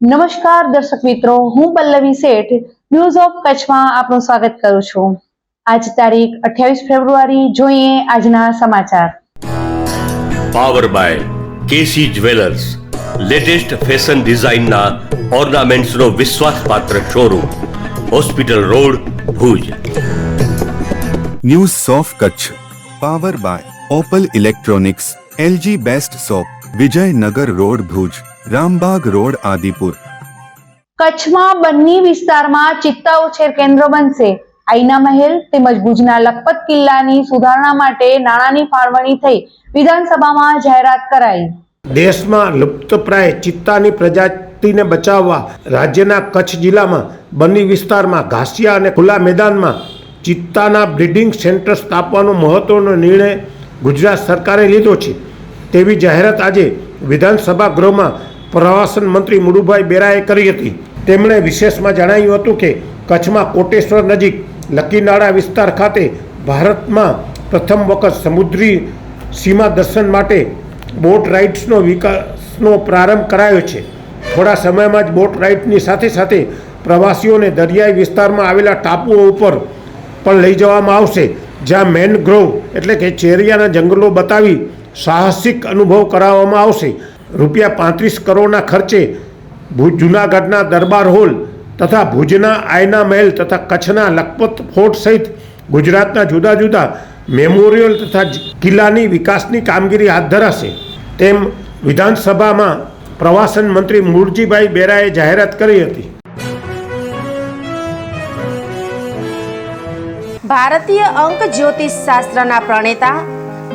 નમસ્કાર દર્શક મિત્રો હું પલ્લવી શેઠ ન્યૂઝ ઓફ કચ્છમાં આપનું સ્વાગત કરું છું. આજ તારીખ અઠ્યાવીસ ફેબ્રુઆરી જોઈએ આજના સમાચાર. Power by KC jewellers latest fashion ડિઝાઇનના ઓર્નામેન્ટ્સનો વિશ્વાસપાત્ર showroom hospital road Bhuj. News of Kutch power by Opal electronics LG best shop Vijaynagar road Bhuj Rambag road Adipur. કચ્છમાં બન્ની વિસ્તારમાં ચિત્તા ઉછેર કેન્દ્ર બનશે. આઈના મહેલ તેમજ ભુજના લખપત કિલ્લાની સુધારણા માટે નાણાંની ફાળવણી થઈ વિધાનસભામાં જાહેરાત કરાઈ. દેશમાં લુપ્તપ્રાય ચિત્તાની પ્રજાતિને બચાવવા રાજ્યના કચ્છ જિલ્લામાં બન્ની વિસ્તારમાં ઘાસિયા અને ખુલ્લા મેદાનમાં ચિત્તાના બ્રિડિંગ સેન્ટર સ્થાપવાનો મહત્વનો નિર્ણય ગુજરાત સરકારે લીધો છે. તેવી જાહેરાત આજે વિધાનસભા ગૃહમાં પ્રવાસન મંત્રી મુડુભાઈ બેરાએ કરી હતી. તેમણે વિશેષમાં જણાવ્યું હતું કે કચ્છમાં કોટેશ્વર નજીક લકીનાળા વિસ્તાર ખાતે ભારતમાં પ્રથમ વખત સમુદ્રી સીમા દર્શન માટે બોટ રાઇડ્સનો વિકાસનો પ્રારંભ કરાયો છે. થોડા સમયમાં જ બોટ રાઇડ્સની સાથે સાથે પ્રવાસીઓને દરિયાઈ વિસ્તારમાં આવેલા ટાપુઓ ઉપર પણ લઈ જવામાં આવશે. જ્યાં મેનગ્રોવ એટલે કે ચેરિયાના જંગલો બતાવી સાહસિક અનુભવ કરાવવામાં આવશે. રૂપિયા પાંત્રીસ કરોડના ખર્ચે ભુજ જૂનાગઢના દરબાર હોલ તથા ભુજના આયના મહેલ તથા કચ્છના લખપત ફોર્ટ સહિત ગુજરાતના જુદા જુદા મેમોરિયલ તથા કિલ્લાની વિકાસની કામગીરી હાથ ધરાશે. તેમ વિધાનસભામાં પ્રવાસન મંત્રી મૂળજીભાઈ બેરાએ જાહેરાત કરી હતી. ભારતીય અંક જ્યોતિષ શાસ્ત્રના પ્રણેતા